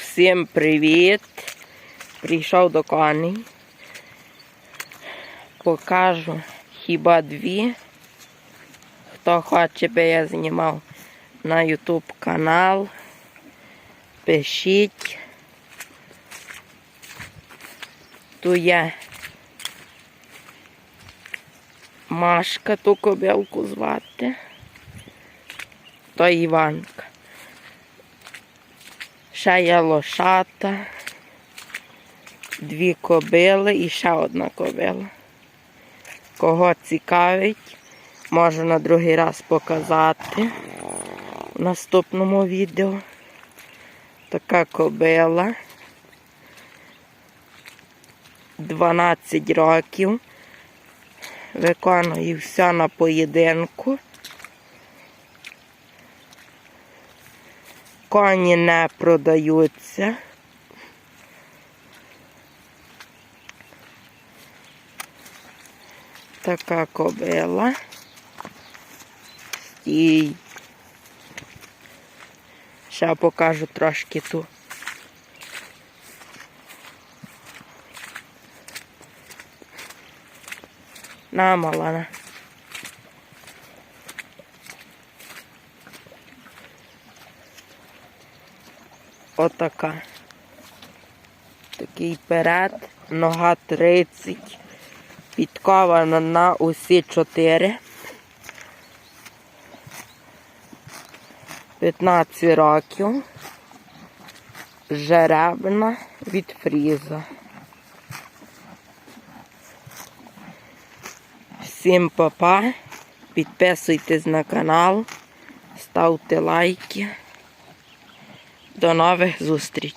Всім привіт! Прийшов до коней. Покажу хіба дві. Хто хоче, би я знімав на YouTube канал. Пишіть. Ту є Машка ту кобилку звати. То Іванка. Ще є лошата, дві кобили і ще одна кобила. Кого цікавить, можу на другий раз показати в наступному відео. Така кобила. 12 років. Виконую все на поєдинку. Коні не продаються. Така кобила. Стій. Ще покажу трошки ту. На, малана. Отака. Такий перед, нога 30, підкована на усі 4. 15 років. Жеребна від фріза. Всім папа. Підписуйтесь на канал, ставте лайки. do Nova Zustri.